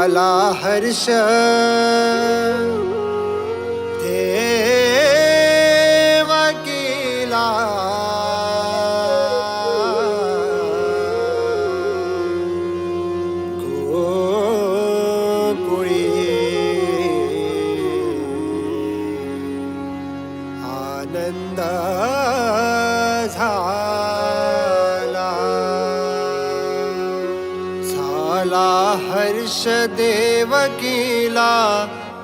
मला हर्ष। देवा केला गोकुळी आनंद हर्ष देवकीला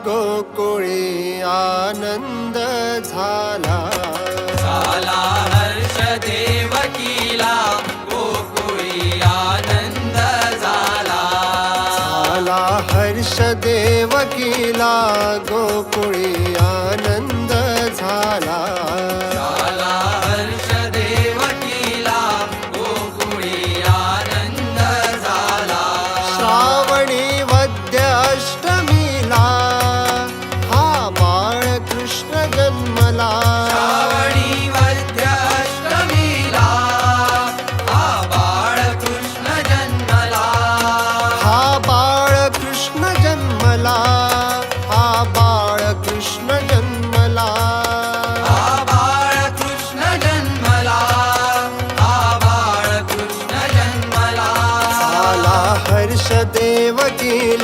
गोकुळी आनंद झाला. झाला हर्ष देवकीला गोकुळी आनंद झाला. झाला हर्ष देवकीला गोकुळी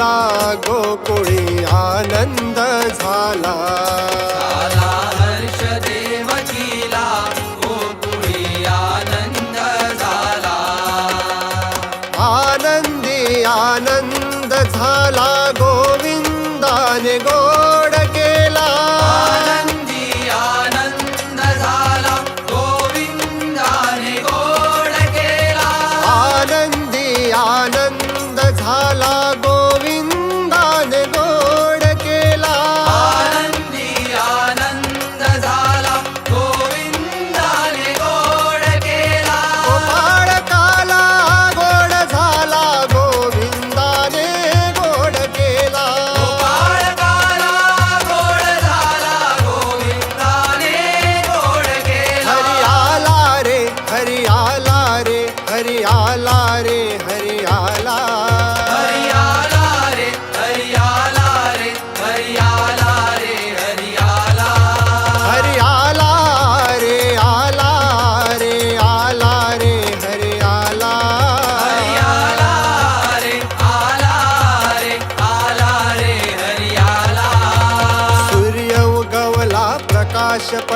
লাগো করি।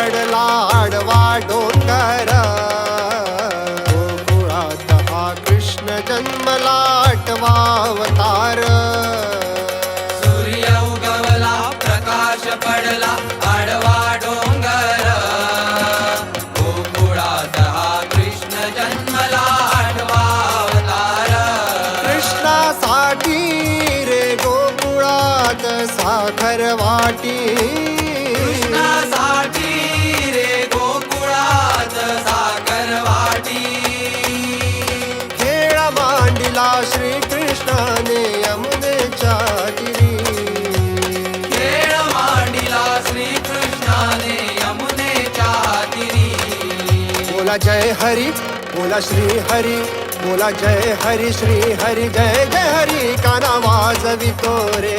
चढला आडवा डोंगर. गोकुळात हा कृष्ण जन्मला आठवा अवतार. बोला जय हरि बोला श्री हरि बोला जय हरि श्री हरि जय जय हरि काना वाजवितो रे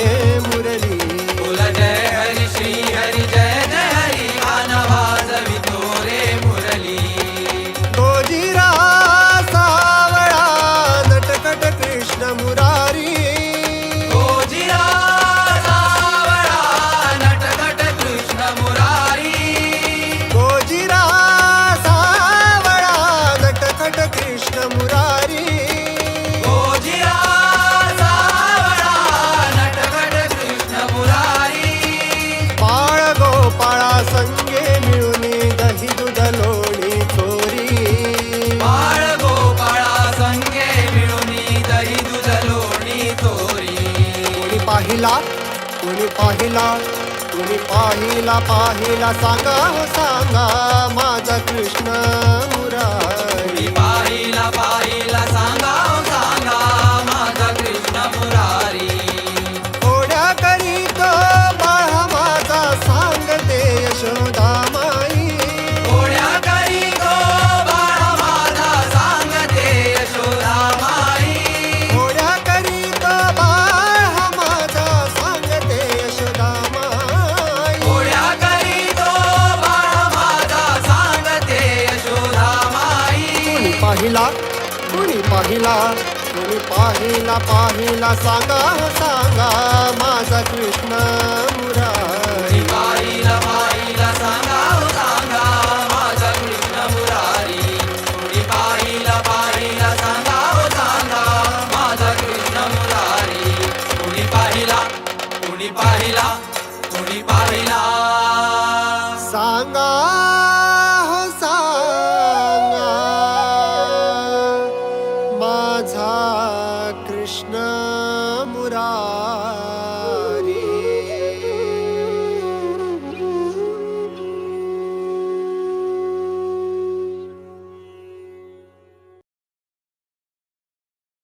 पाहिला कोणी पाहिला कोणी पाहिला पाहिला सांगा सांगा माझा कृष्ण. पाहिला कोणी पाहिला कोणी पाहिला पाहिला सांगा सांगा माझा कृष्ण.